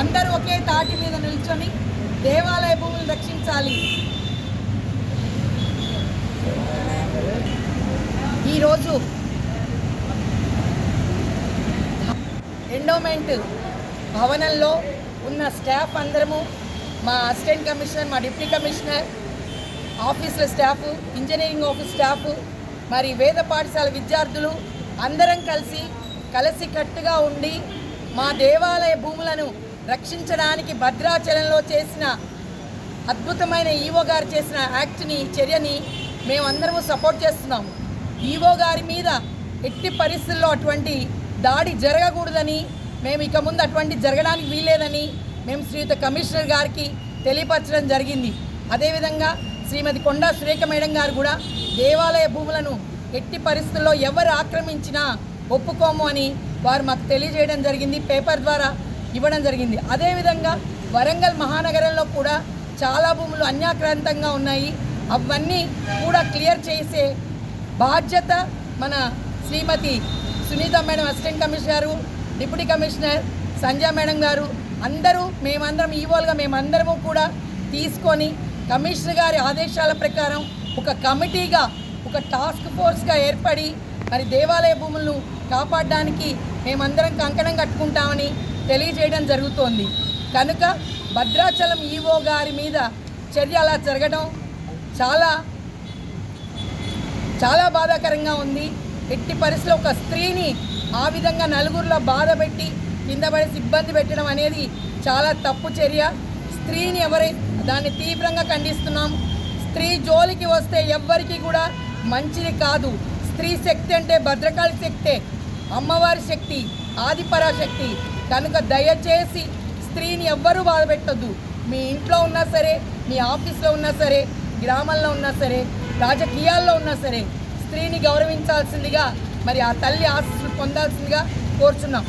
అందరూ ఒకే తాటి మీద నిల్చొని దేవాలయ భూములు రక్షించాలి. ఈరోజు ఎండోమెంట్ భవనంలో ఉన్న స్టాఫ్ అందరము మా అసిస్టెంట్ కమిషనర్ మా డిప్యూటీ కమిషనర్ ఆఫీసుల స్టాఫ్ ఇంజనీరింగ్ ఆఫీస్ స్టాఫ్ మరి వేద పాఠశాల విద్యార్థులు అందరం కలిసి కలిసి కట్టుగా ఉండి మా దేవాలయ భూములను రక్షించడానికి భద్రాచలంలో చేసిన అద్భుతమైన ఈవో గారు చేసిన యాక్ట్ని చర్యని మేమందరము సపోర్ట్ చేస్తున్నాము. ఈవో గారి మీద ఎట్టి పరిస్థితుల్లో అటువంటి దాడి జరగకూడదని మేము ఇక ముందు అటువంటి జరగడానికి వీలేదని మేము శ్రీయుత కమిషనర్ గారికి తెలియపరచడం జరిగింది. అదేవిధంగా శ్రీమతి కొండా సురేఖ మేడం గారు కూడా దేవాలయ భూములను ఎట్టి పరిస్థితుల్లో ఎవరు ఆక్రమించినా ఒప్పుకోము అని వారు మాకు తెలియజేయడం జరిగింది. పేపర్ ద్వారా ఇవ్వడం జరిగింది. అదేవిధంగా వరంగల్ మహానగరంలో కూడా చాలా భూములు అన్యాక్రాంతంగా ఉన్నాయి. అవన్నీ కూడా క్లియర్ చేసే బాధ్యత మన Srimathi Sunitha madam assistant commissioner deputy commissioner Sanjay madam garu అందరూ మేమందరం ఈవోలుగా మేమందరము కూడా తీసుకొని కమిషనర్ గారి ఆదేశాల ప్రకారం ఒక కమిటీగా ఒక టాస్క్ ఫోర్స్గా ఏర్పడి మరి దేవాలయ భూములను కాపాడడానికి మేమందరం కంకణం కట్టుకుంటామని తెలియజేయడం జరుగుతోంది. కనుక భద్రాచలం ఈవో గారి మీద చర్య అలా జరగడం చాలా చాలా బాధాకరంగా ఉంది. ఎట్టి పరిస్థితిలో ఒక స్త్రీని ఆ విధంగా నలుగురిలో బాధ పెట్టి కింద పడేసి ఇబ్బంది పెట్టడం అనేది చాలా తప్పు చర్య. స్త్రీని ఎవరై దాన్ని తీవ్రంగా ఖండిస్తున్నాం. స్త్రీ జోలికి వస్తే ఎవ్వరికి కూడా మంచిది కాదు. స్త్రీ శక్తి అంటే భద్రకాళి శక్తే అమ్మవారి శక్తి ఆదిపరాశక్తి. కనుక దయచేసి స్త్రీని ఎవ్వరూ బాధపెట్టద్దు. మీ ఇంట్లో ఉన్నా సరే మీ ఆఫీస్లో ఉన్నా సరే గ్రామంలో ఉన్నా సరే రాజకీయాల్లో ఉన్నా సరే స్త్రీని గౌరవించాల్సిందిగా మరి ఆ తల్లి ఆశీస్సులు పొందాల్సిందిగా కోరుచున్నాం.